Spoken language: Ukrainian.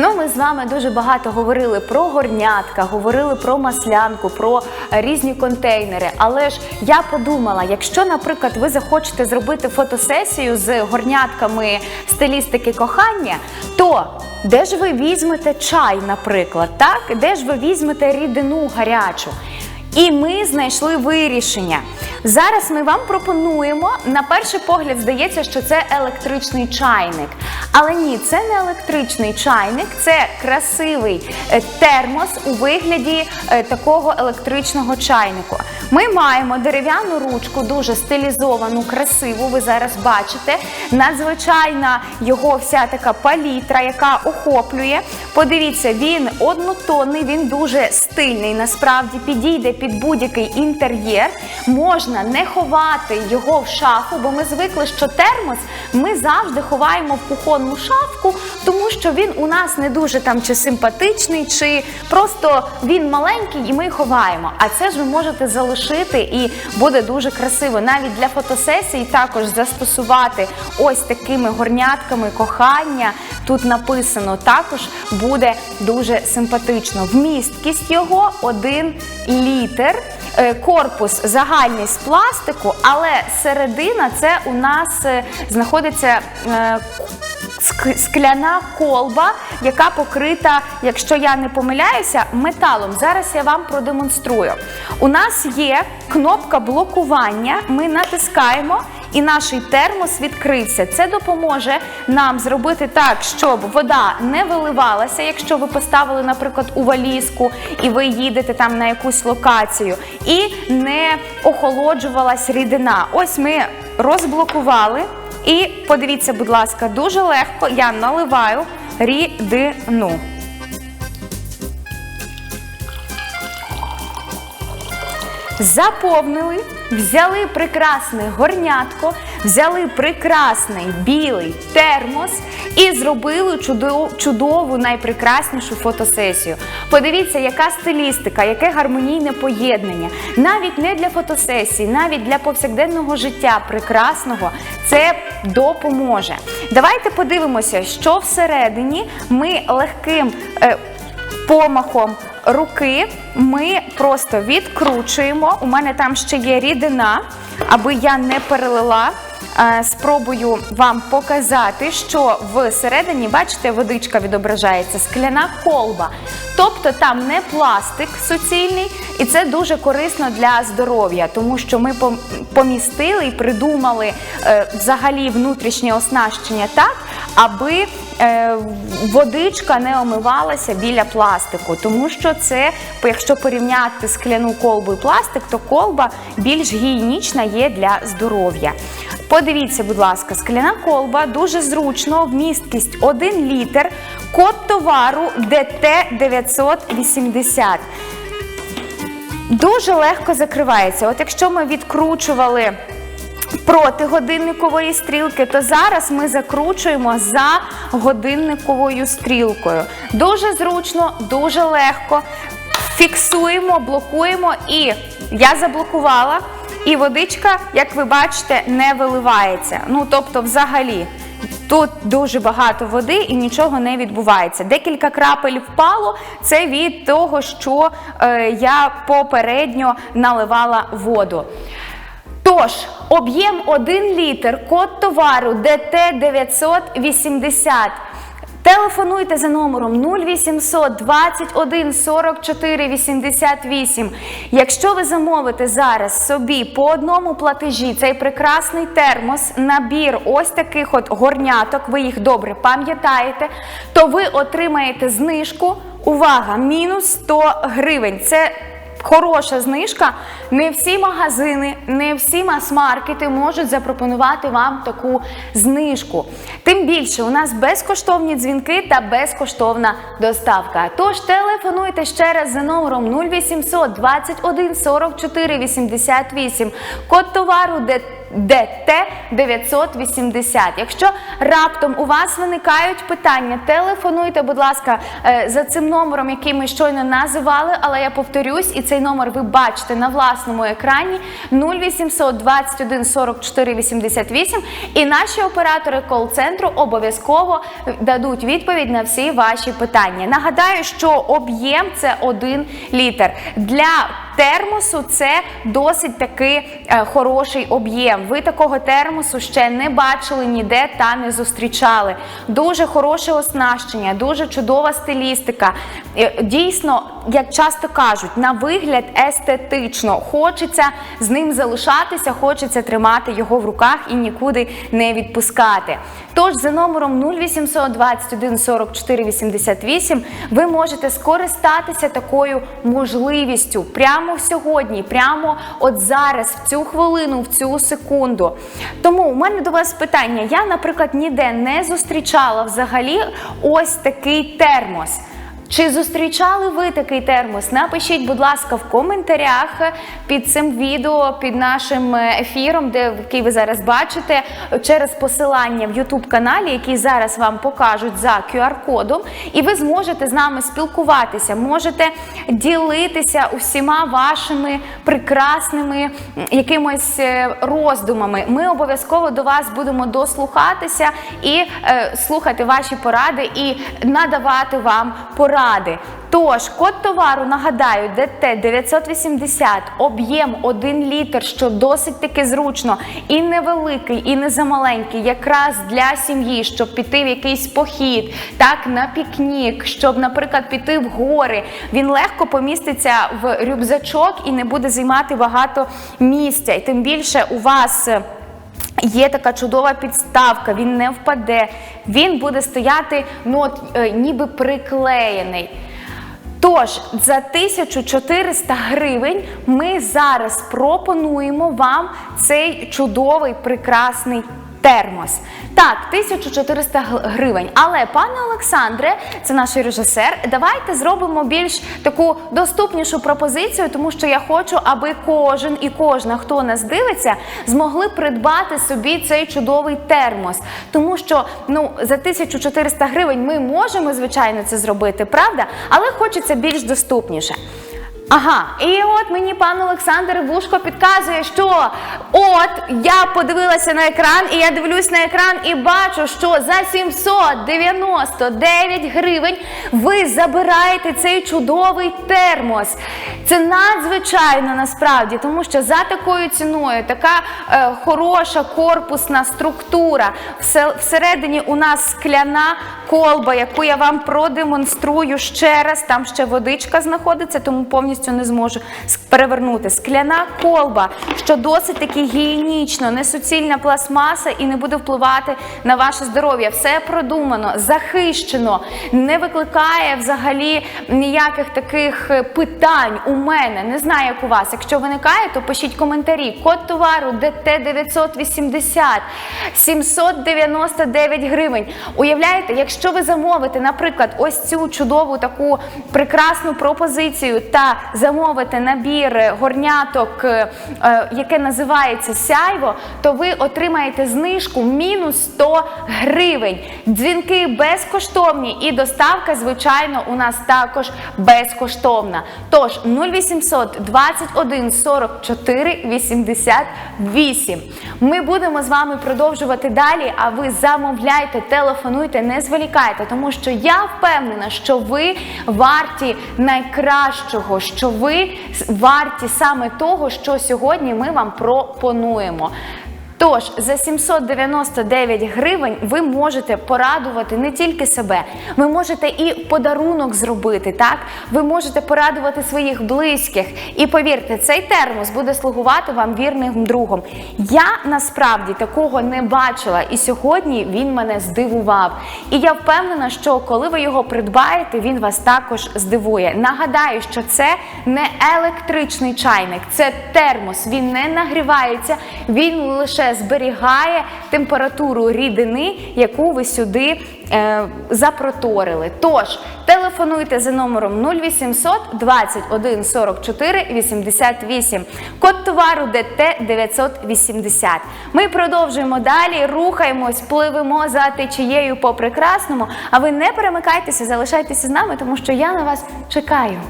Ну, ми з вами дуже багато говорили про горнятка, говорили про маслянку, про різні контейнери. Але ж я подумала, якщо, наприклад, ви захочете зробити фотосесію з горнятками стилістики кохання, то де ж ви візьмете чай, наприклад, так? Де ж ви візьмете рідину гарячу? І ми знайшли вирішення. Зараз ми вам пропонуємо. На перший погляд здається, що це електричний чайник. Але ні, це не електричний чайник, це красивий е, термос у вигляді е, такого електричного чайнику. Ми маємо дерев'яну ручку, дуже стилізовану, красиву. Ви зараз бачите. Надзвичайна його вся така палітра, яка охоплює. Подивіться, він однотонний, він дуже стильний. Насправді підійде під будь-який інтер'єр. Можна не ховати його в шафу, бо ми звикли, що термос ми завжди ховаємо в кухонну шафку, тому що він у нас не дуже там чи симпатичний, чи просто він маленький, і ми ховаємо. А це ж ви можете залишити і буде дуже красиво. Навіть для фотосесії також застосувати ось такими горнятками кохання. Тут написано також буде дуже симпатично. Вмісткість його 1 літр. Е, Корпус загальний з пластику, але середина це у нас е, знаходиться е, скляна колба, яка покрита, якщо я не помиляюся, металом. Зараз я вам продемонструю. У нас є кнопка блокування. Ми натискаємо. І наш термос відкрився. Це допоможе нам зробити так, щоб вода не виливалася, якщо ви поставили, наприклад, у валізку і ви їдете там на якусь локацію, і не охолоджувалась рідина. Ось ми розблокували. І подивіться, будь ласка, дуже легко я наливаю рідину. Заповнили, взяли прекрасне горнятко, взяли прекрасний білий термос і зробили чудо- чудову, найпрекраснішу фотосесію. Подивіться, яка стилістика, яке гармонійне поєднання. Навіть не для фотосесії, навіть для повсякденного життя прекрасного це допоможе. Давайте подивимося, що всередині ми легким. е, помахом руки ми просто відкручуємо. У мене там ще є рідина, аби я не перелила. Е, Спробую вам показати, що всередині, бачите, водичка відображається, скляна колба. Тобто там не пластик суцільний, і це дуже корисно для здоров'я, тому що ми помістили і придумали е, взагалі внутрішнє оснащення так, аби водичка не омивалася біля пластику, тому що це, якщо порівняти скляну колбу і пластик, то колба більш гігієнічна є для здоров'я. Подивіться, будь ласка, скляна колба дуже зручно, вмісткість 1 літр, код товару ДТ980. Дуже легко закривається. От якщо ми відкручували проти годинникової стрілки, то зараз ми закручуємо за годинниковою стрілкою. Дуже зручно, дуже легко. Фіксуємо, блокуємо і я заблокувала. І водичка, як ви бачите, не виливається. Ну тобто, взагалі. Тут дуже багато води і нічого не відбувається. Декілька крапель впало. Це від того, що е, я попередньо наливала воду. Тож, об'єм 1 літр, код товару ДТ980. Телефонуйте за номером 0800 21 44 88. Якщо ви замовите зараз собі по одному платежі цей прекрасний термос, набір ось таких от горняток, ви їх добре пам'ятаєте, то ви отримаєте знижку. Увага! Мінус 100 гривень. Це хороша знижка. Не всі магазини, не всі мас-маркети можуть запропонувати вам таку знижку. Тим більше у нас безкоштовні дзвінки та безкоштовна доставка. Тож телефонуйте ще раз за номером 0800 21 44 88. Код товару, де ДТ-980. Якщо раптом у вас виникають питання, телефонуйте, будь ласка, е, за цим номером, який ми щойно називали, але я повторюсь, і цей номер ви бачите на власному екрані 0800 21 44 88. І наші оператори кол-центру обов'язково дадуть відповідь на всі ваші питання. Нагадаю, що об'єм це один літр. Для термосу це досить таки е, хороший об'єм. Ви такого термосу ще не бачили ніде та не зустрічали. Дуже хороше оснащення, дуже чудова стилістика. Е, Дійсно, як часто кажуть, на вигляд естетично. Хочеться з ним залишатися, хочеться тримати його в руках і нікуди не відпускати. Тож за номером 0800 21 44 88 ви можете скористатися такою можливістю прямо сьогодні, прямо от зараз, в цю хвилину, в цю секунду. Тому у мене до вас питання: я, наприклад, ніде не зустрічала взагалі ось такий термос. Чи зустрічали ви такий термос? Напишіть, будь ласка, в коментарях під цим відео, під нашим ефіром, де який ви зараз бачите, через посилання в YouTube каналі, який зараз вам покажуть за QR-кодом, і ви зможете з нами спілкуватися, можете ділитися усіма вашими прекрасними якимось е, роздумами. Ми обов'язково до вас будемо дослухатися і е, слухати ваші поради і надавати вам поради. Тож, код товару, нагадаю, ДТ 980, об'єм 1 літр, що досить таки зручно, і невеликий, і не замаленький, якраз для сім'ї, щоб піти в якийсь похід, так, на пікнік, щоб, наприклад, піти в гори. Він легко поміститься в рюкзачок і не буде займати багато місця. І тим більше у вас. Є така чудова підставка, він не впаде, він буде стояти ну, от, е, ніби приклеєний. Тож за 1400 гривень ми зараз пропонуємо вам цей чудовий прекрасний термос. Так, 1400 г- гривень. Але, пане Олександре, це наш режисер, давайте зробимо більш таку доступнішу пропозицію, тому що я хочу, аби кожен і кожна, хто нас дивиться, змогли придбати собі цей чудовий термос. Тому що ну, за 1400 гривень ми можемо, звичайно, це зробити, правда? Але хочеться більш доступніше. Ага, і от мені пан Олександр Вушко підказує, що от я подивилася на екран, і я дивлюсь на екран і бачу, що за 799 гривень ви забираєте цей чудовий термос. Це надзвичайно насправді, тому що за такою ціною така е, хороша корпусна структура. Все- Всередині у нас скляна колба, яку я вам продемонструю ще раз. Там ще водичка знаходиться, тому повністю не зможу перевернути. Скляна колба, що досить таки гігієнічно, не суцільна пластмаса і не буде впливати на ваше здоров'я. Все продумано, захищено, не викликає взагалі ніяких таких е, питань у мене. Не знаю, як у вас. Якщо виникає, то пишіть коментарі. Код товару ДТ 980 799 гривень. Уявляєте, якщо ви замовите, наприклад, ось цю чудову таку прекрасну пропозицію та замовите набір горняток, е, е, яке називається сяйво, то ви отримаєте знижку мінус 100 гривень. Дзвінки безкоштовні і доставка, звичайно, у нас також безкоштовна. Тож 0800 21 44 88. Ми будемо з вами продовжувати далі. А ви замовляйте, телефонуйте, не зволікайте, тому що я впевнена, що ви варті найкращого, що ви варті саме того, що сьогодні ми вам пропонуємо. Тож за 799 гривень ви можете порадувати не тільки себе, ви можете і подарунок зробити. Так, ви можете порадувати своїх близьких. І повірте, цей термос буде слугувати вам вірним другом. Я насправді такого не бачила, і сьогодні він мене здивував. І я впевнена, що коли ви його придбаєте, він вас також здивує. Нагадаю, що це не електричний чайник, це термос. Він не нагрівається, він лише зберігає температуру рідини, яку ви сюди е, запроторили. Тож телефонуйте за номером 0800 21 44 88. Код товару ДТ 980. Ми продовжуємо далі, рухаємось, пливемо за течією по прекрасному. А ви не перемикайтеся, залишайтеся з нами, тому що я на вас чекаю.